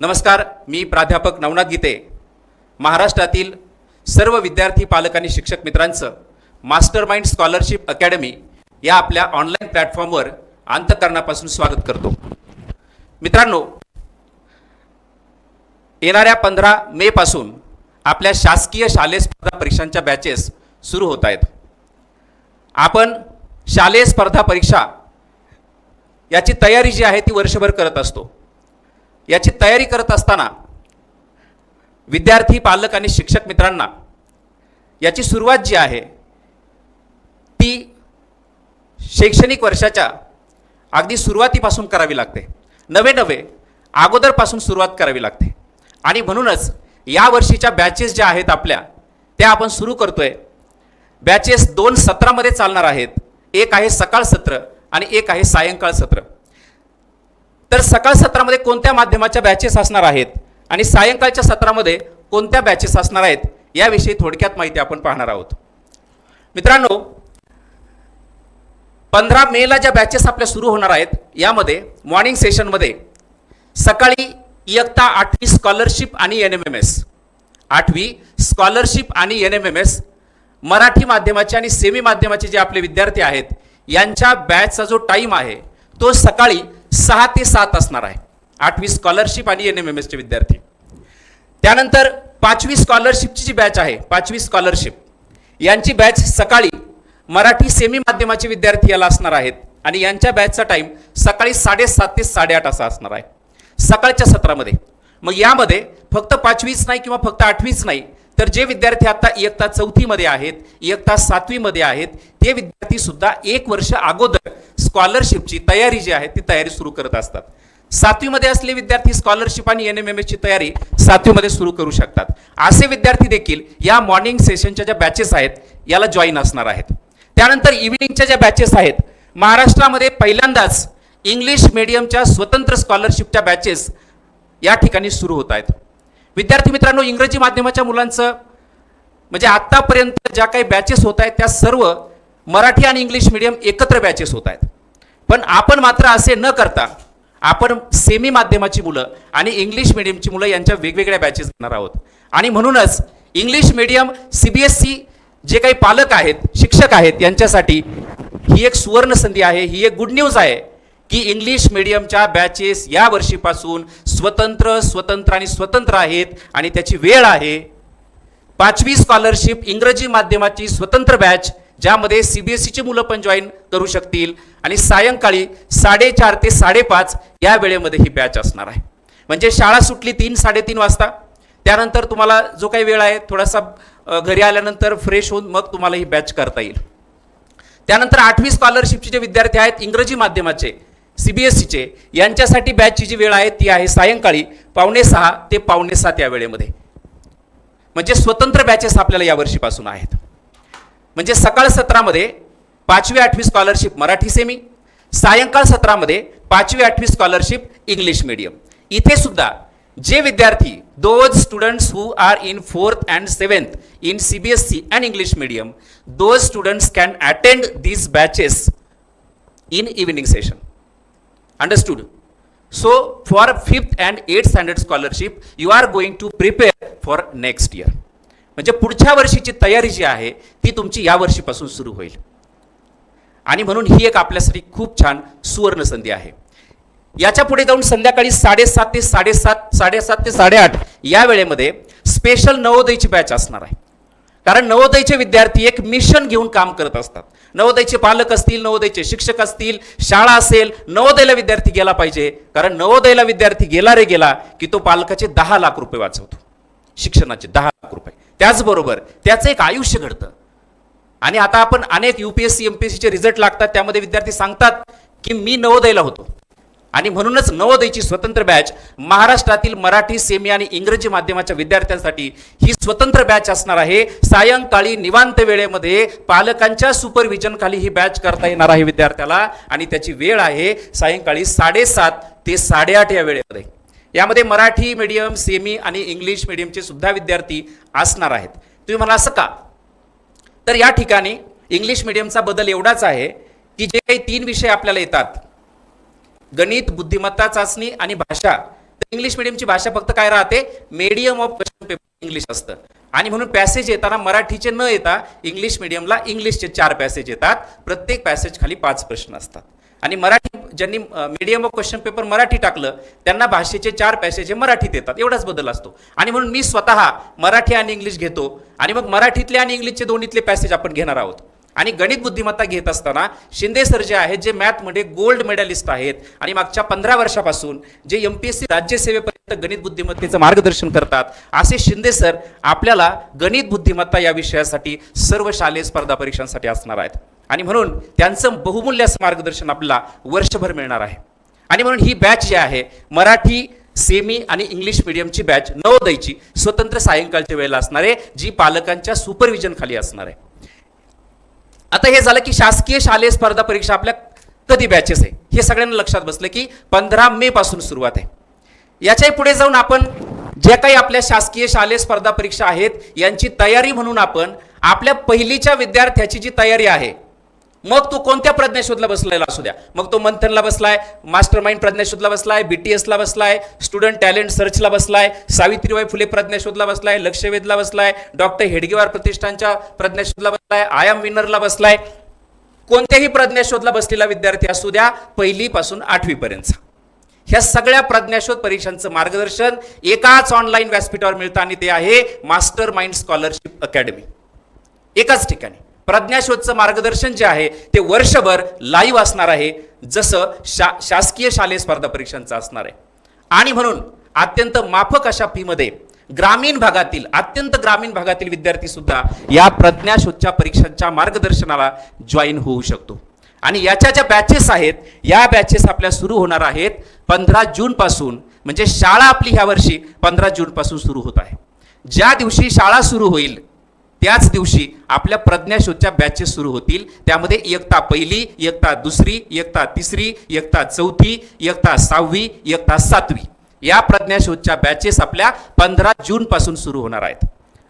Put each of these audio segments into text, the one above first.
नमस्कार मी प्राध्यापक नवनाथ गीते. महाराष्ट्रातील सर्व विद्यार्थी पालक आणि शिक्षक मित्रांचं मास्टर माइंड स्कॉलरशिप अकॅडमी या आपल्या ऑनलाईन प्लॅटफॉर्मवर अंतकरणापासून स्वागत करतो. मित्रांनो येणाऱ्या पंधरा मे पासून आपल्या शासकीय शालेय स्पर्धा परीक्षांच्या बॅचेस सुरू होत आहेत. आपण शालेय स्पर्धा परीक्षा याची तयारी जी आहे ती वर्षभर करत असतो. याची तयारी करत असताना विद्यार्थी पालक आणि शिक्षक मित्रांना याची सुरुवात जी आहे ती शैक्षणिक वर्षाच्या अगदी सुरुवातीपासून करावी लागते. नवे नवे अगोदरपासून सुरुवात करावी लागते. आणि म्हणूनच या वर्षीच्या बॅचेस ज्या आहेत आपल्या त्या आपण सुरू करतोय. बॅचेस दोन सत्रामध्ये चालणार आहेत. एक आहे सकाळ सत्र आणि एक आहे सायंकाळ सत्र. तर सकाळ सत्रामध्ये कोणत्या माध्यमाच्या बॅचेस असणार आहेत? आणि सायंकाळच्या सत्रामध्ये कोणत्या बॅचेस असणार आहेत? याविषयी थोडक्यात माहिती आपण पाहणार आहोत. मित्रांनो पंधरा मेला ज्या बॅचेस आपल्या सुरू होणार आहेत यामध्ये मॉर्निंग सेशनमध्ये सकाळी इयत्ता आठवी स्कॉलरशिप आणि एन एम एम एस आठवी स्कॉलरशिप आणि N M M S Marathi माध्यमाचे आणि सेमी माध्यमाचे जे आपले विद्यार्थी आहेत यांच्या बॅचचा जो टाईम आहे तो सकाळी सहा ते सात असणार आहे. आठवी स्कॉलरशिप आणि एन एम एम एसचे विद्यार्थी. त्यानंतर पाचवी स्कॉलरशिपची जी बॅच आहे पाचवी स्कॉलरशिप यांची बॅच सकाळी मराठी सेमी माध्यमाचे विद्यार्थी याला असणार आहेत आणि यांच्या बॅचचा टाईम सकाळी साडेसात ते साडेआठ असा असणार आहे. सकाळच्या सत्रामध्ये. मग यामध्ये फक्त पाचवीच नाही किंवा फक्त आठवीच नाही तर जे विद्यार्थी आता इयत्ता चौथीमध्ये आहेत इयत्ता सातवीमध्ये आहेत ते विद्यार्थी सुद्धा एक वर्ष अगोदर स्कॉलरशिपची तयारी जी आहे ती तयारी सुरू करत असतात. सातवीमध्ये असले विद्यार्थी स्कॉलरशिप आणि एन एम एम एसची तयारी सातवीमध्ये सुरू करू शकतात. असे विद्यार्थी देखील या मॉर्निंग सेशनच्या ज्या बॅचेस आहेत याला जॉईन असणार आहेत. त्यानंतर इव्हिनिंगच्या ज्या बॅचेस आहेत महाराष्ट्रामध्ये पहिल्यांदाच इंग्लिश मीडियमच्या स्वतंत्र स्कॉलरशिपच्या बॅचेस या ठिकाणी सुरू होत आहेत. विद्यार्थी मित्रांनो इंग्रजी माध्यमाच्या मुलांचं म्हणजे आत्तापर्यंत ज्या काही बॅचेस होत आहेत त्या सर्व मराठी आणि इंग्लिश मिडियम एकत्र बॅचेस होत आहेत. पण आपण मात्र असे न करता आपण सेमी माध्यमाची मुलं आणि इंग्लिश मिडियमची मुलं यांच्या वेगवेगळ्या बॅचेस घेणार आहोत. आणि म्हणूनच English medium C B S C जे काही पालक आहेत शिक्षक आहेत यांच्यासाठी ही एक सुवर्ण संधी आहे ही एक गुड न्यूज आहे. की इंग्लिश मिडियमच्या बॅचेस या वर्षीपासून स्वतंत्र स्वतंत्र आणि स्वतंत्र आहेत आणि त्याची वेळ आहे. पाचवी स्कॉलरशिप इंग्रजी माध्यमाची स्वतंत्र बॅच ज्यामध्ये सी बी एस सीची मुलं पण जॉईन करू शकतील. आणि सायंकाळी साडेचार ते साडेपाच या वेळेमध्ये ही बॅच असणार आहे. म्हणजे शाळा सुटली तीन साडेतीन वाजता. त्यानंतर तुम्हाला जो काही वेळ आहे थोडासा घरी आल्यानंतर फ्रेश होऊन मग तुम्हाला ही बॅच करता येईल. त्यानंतर आठवी स्कॉलरशिपचे जे विद्यार्थी आहेत इंग्रजी माध्यमाचे सी बी एस सीचे यांच्यासाठी बॅचची जी वेळ आहे ती आहे सायंकाळी पावणे सहा ते पावणे सात या वेळेमध्ये. म्हणजे स्वतंत्र बॅचेस आपल्याला यावर्षीपासून आहेत. म्हणजे सकाळ सत्रामध्ये पाचवी आठवी स्कॉलरशिप मराठी सेमी सायंकाळ सत्रामध्ये पाचवी आठवी स्कॉलरशिप इंग्लिश मीडियम इथे सुद्धा जे विद्यार्थी those students who are in fourth and seventh in C B S C and English medium those students can attend these batches in evening session Understood? So for fifth and eight standard scholarship you are going to prepare for next year म्हणजे पुढच्या वर्षीची तयारी जी आहे ती तुमची या वर्षीपासून सुरू होईल. आणि म्हणून ही एक आपल्यासाठी खूप छान सुवर्ण संधी आहे. याच्यापुढे जाऊन संध्याकाळी साडेसात ते साडेसात साडेसात ते साडेआठ या वेळेमध्ये स्पेशल नवोदयची बॅच असणार आहे. कारण नवोदयचे विद्यार्थी एक मिशन घेऊन काम करत असतात. नवोदयचे पालक असतील नवोदयचे शिक्षक असतील शाळा असेल नवोदयला विद्यार्थी गेला पाहिजे. कारण नवोदयला विद्यार्थी गेला रे गेला की तो पालकाचे दहा लाख रुपये वाचवतो. शिक्षणाचे दहा लाख रुपये. त्याचबरोबर त्याचं एक आयुष्य घडतं. आणि आता आपण अनेक युपीएससी एमपीएससीचे रिझल्ट लागतात. त्यामध्ये विद्यार्थी सांगतात की मी नवोदयला होतो. आणि म्हणूनच नवोदयची स्वतंत्र बॅच महाराष्ट्रातील मराठी सेमी आणि इंग्रजी माध्यमाच्या विद्यार्थ्यांसाठी ही स्वतंत्र बॅच असणार आहे. सायंकाळी निवांत वेळेमध्ये पालकांच्या सुपरविजन खाली ही बॅच करता येणार आहे विद्यार्थ्याला आणि त्याची वेळ आहे सायंकाळी साडेसात ते साडेआठ या वेळेमध्ये. यामध्ये मराठी मीडियम सेमी आणि इंग्लिश मीडियमचे सुद्धा विद्यार्थी असणार आहेत. तुम्ही मला असं का? तर या ठिकाणी इंग्लिश मीडियमचा बदल एवढाच आहे की जे काही तीन विषय आपल्याला येतात. गणित बुद्धिमत्ता चाचणी आणि भाषा. तर इंग्लिश मिडियमची भाषा फक्त काय राहते? Medium of question paper English असतं. आणि म्हणून पॅसेज येताना मराठीचे न येता इंग्लिश मिडियमला इंग्लिशचे चार पॅसेज येतात. प्रत्येक पॅसेज खाली पाच प्रश्न असतात. आणि मराठी ज्यांनी medium of question paper Marathi टाकलं त्यांना भाषेचे चार पॅसेज हे मराठीत येतात. एवढाच बदल असतो. आणि म्हणून मी स्वतः मराठी आणि इंग्लिश घेतो. आणि मग मराठीतले आणि इंग्लिशचे दोन्हीतले पॅसेज आपण घेणार आहोत. आणि गणित बुद्धिमत्ता घेत असताना शिंदे सर जे आहेत जे मॅथमध्ये गोल्ड मेडलिस्ट आहेत आणि मागच्या पंधरा वर्षापासून जे एम पी एस सी राज्यसेवेपर्यंत गणित बुद्धिमत्तेचं मार्गदर्शन करतात असे शिंदे सर आपल्याला गणित बुद्धिमत्ता या विषयासाठी सर्व शालेय स्पर्धा परीक्षांसाठी असणार आहेत. आणि म्हणून त्यांचं बहुमूल्य असं मार्गदर्शन आपल्याला वर्षभर मिळणार आहे. आणि म्हणून ही बॅच जी आहे मराठी सेमी आणि इंग्लिश मिडियमची बॅच नवोदयची स्वतंत्र सायंकाळच्या वेळेला असणार आहे जी पालकांच्या सुपरविजन खाली असणार आहे. आता हे झालं की शासकीय शालेय स्पर्धा परीक्षा आपल्या कधी बॅचेस आहे? हे सगळ्यांना लक्षात बसलं की पंधरा मे पासून सुरुवात आहे. याच्याही पुढे जाऊन आपण ज्या काही आपल्या शासकीय शालेय स्पर्धा परीक्षा आहेत यांची तयारी म्हणून आपण आपल्या पहिलीच्या विद्यार्थ्याची जी तयारी आहे मग तो कोणत्या प्रज्ञाशोधला बसलेला असू द्या. मग तो मंथनला बसलाय मास्टर माइंड प्रज्ञाशोधला बसलाय बीटीएसला बसलाय स्टुडंट टॅलेंट सर्चला बसलाय सावित्रीबाई फुले प्रज्ञाशोधला बसलाय लक्षवेधला बसलाय डॉक्टर हेडगेवार प्रतिष्ठानच्या प्रज्ञाशोधला बसलाय आय एम विनरला बसलाय. कोणत्याही प्रज्ञाशोधला बसलेला विद्यार्थी असू द्या पहिलीपासून आठवीपर्यंतचा. ह्या सगळ्या प्रज्ञाशोध परीक्षांचं मार्गदर्शन एकाच ऑनलाईन व्यासपीठावर मिळतं आणि ते आहे मास्टर माइंड स्कॉलरशिप अकॅडमी. एकाच ठिकाणी. प्रज्ञाशोधचं मार्गदर्शन जे आहे ते वर्षभर लाईव्ह असणार आहे जसं शा शासकीय शालेय स्पर्धा परीक्षांचं असणार आहे. आणि म्हणून अत्यंत माफक अशा फीमध्ये ग्रामीण भागातील अत्यंत ग्रामीण भागातील विद्यार्थी सुद्धा या प्रज्ञाशोधच्या परीक्षांच्या मार्गदर्शनाला जॉईन होऊ शकतो. आणि याच्या ज्या बॅचेस आहेत या बॅचेस आपल्या सुरू होणार आहेत पंधरा जूनपासून म्हणजे शाळा आपली ह्या वर्षी पंधरा जूनपासून सुरू होत आहे. ज्या दिवशी शाळा सुरू होईल त्याच दिवशी आपल्या प्रज्ञाशोधच्या बॅचेस सुरू होतील. त्यामध्ये इयत्ता पहिली इयत्ता दुसरी इयत्ता तिसरी इयत्ता चौथी इयत्ता सहावी इयत्ता सातवी. या प्रज्ञाशोधच्या बॅचेस आपल्या पंधरा जूनपासून सुरू होणार आहेत.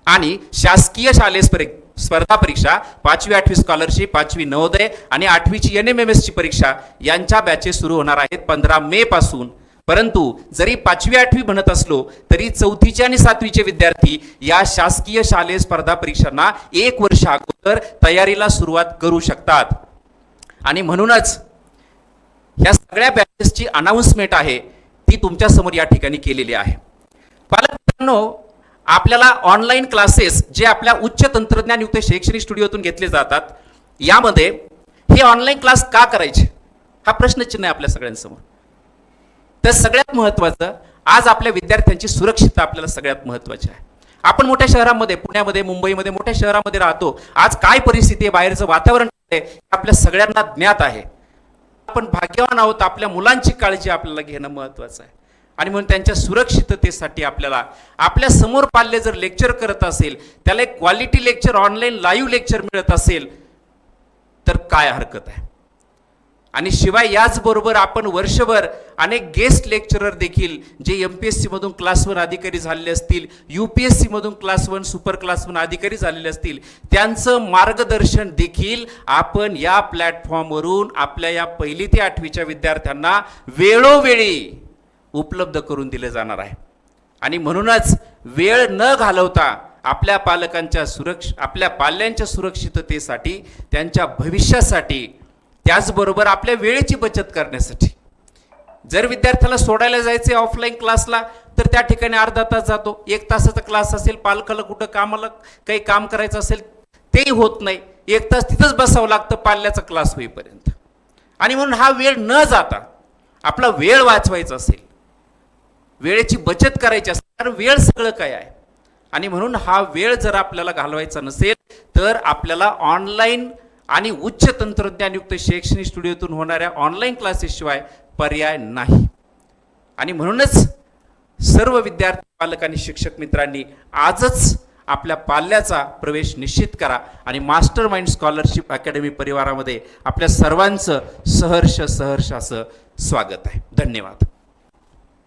आणि शासकीय शालेय स्पर्धे- स्पर्धा परीक्षा पाचवी आठवी स्कॉलरशिप पाचवी नवोदय आणि आठवीची एन एम एम एसची परीक्षा यांच्या बॅचेस सुरू होणार आहेत पंधरा मे पासून. परंतु जरी पाचवी आठवी म्हणत असलो तरी चौथीचे आणि सातवीचे विद्यार्थी या शासकीय शालेय स्पर्धा परीक्षांना एक वर्ष अगोदर तयारीला सुरुवात करू शकतात. आणि म्हणूनच ह्या सगळ्या बॅचेसची अनाऊन्समेंट आहे ती तुमच्यासमोर या ठिकाणी केलेली आहे. पालकांनो आपल्याला ऑनलाईन क्लासेस जे आपल्या उच्च तंत्रज्ञानयुक्त शैक्षणिक स्टुडिओतून घेतले जातात यामध्ये हे ऑनलाईन क्लास का करायचे? हा प्रश्नचिन्ह आहे आपल्या सगळ्यांसमोर. तर सगळ्यात महत्त्वाचं आज आपल्या विद्यार्थ्यांची सुरक्षितता आपल्याला सगळ्यात महत्त्वाची आहे. आपण मोठ्या शहरामध्ये पुण्यामध्ये मुंबईमध्ये मोठ्या शहरामध्ये राहतो. आज काय परिस्थिती आहे? बाहेरचं वातावरण आहे? हे आपल्या सगळ्यांना ज्ञात आहे. आपण भाग्यवान आहोत आपल्या मुलांची काळजी आपल्याला घेणं महत्त्वाचं आहे. आणि म्हणून त्यांच्या सुरक्षिततेसाठी आपल्याला आपल्यासमोर पाल्य जर लेक्चर करत असेल त्याला एक quality lecture online live lecture मिळत असेल तर काय हरकत आहे? आणि शिवाय याचबरोबर आपण वर्षभर अनेक गेस्ट लेक्चरर देखील जे एम पी एस सीमधून क्लास वन अधिकारी झालेले असतील U P S सीमधून class one super class one अधिकारी झालेले असतील त्यांचं मार्गदर्शन देखील आपण या प्लॅटफॉर्मवरून आपल्या या पहिली ते आठवीच्या विद्यार्थ्यांना वेळोवेळी उपलब्ध करून दिले जाणार आहे. आणि म्हणूनच वेळ न घालवता आपल्या पालकांच्या सुरक्ष आपल्या पाल्यांच्या सुरक्षिततेसाठी त्यांच्या भविष्यासाठी त्याचबरोबर आपल्या वेळेची बचत करण्यासाठी. जर विद्यार्थ्याला सोडायला जायचे ऑफलाईन क्लासला तर त्या ठिकाणी अर्धा तास जातो. एक तासाचा क्लास असेल पालकाला कुठं कामाला काही काम करायचं असेल तेही होत नाही. एक तास तिथंच बसावं लागतं पाल्याचा क्लास होईपर्यंत. आणि म्हणून हा वेळ न जाता आपला वेळ वाचवायचा असेल वेळेची बचत करायची असेल कारण वेळ सगळं काय आहे? आणि म्हणून हा वेळ जर आपल्याला घालवायचा नसेल तर आपल्याला ऑनलाईन आणि उच्च तंत्रज्ञानयुक्त शैक्षणिक स्टुडिओतून होणाऱ्या ऑनलाईन क्लासेसशिवाय पर्याय नाही. आणि म्हणूनच सर्व विद्यार्थी पालक आणि शिक्षक मित्रांनी आजच आपल्या पाल्याचा प्रवेश निश्चित करा आणि मास्टर माइंड स्कॉलरशिप अकॅडमी परिवारामध्ये आपल्या सर्वांचं सहर्ष सहर्ष असं स्वागत आहे. धन्यवाद.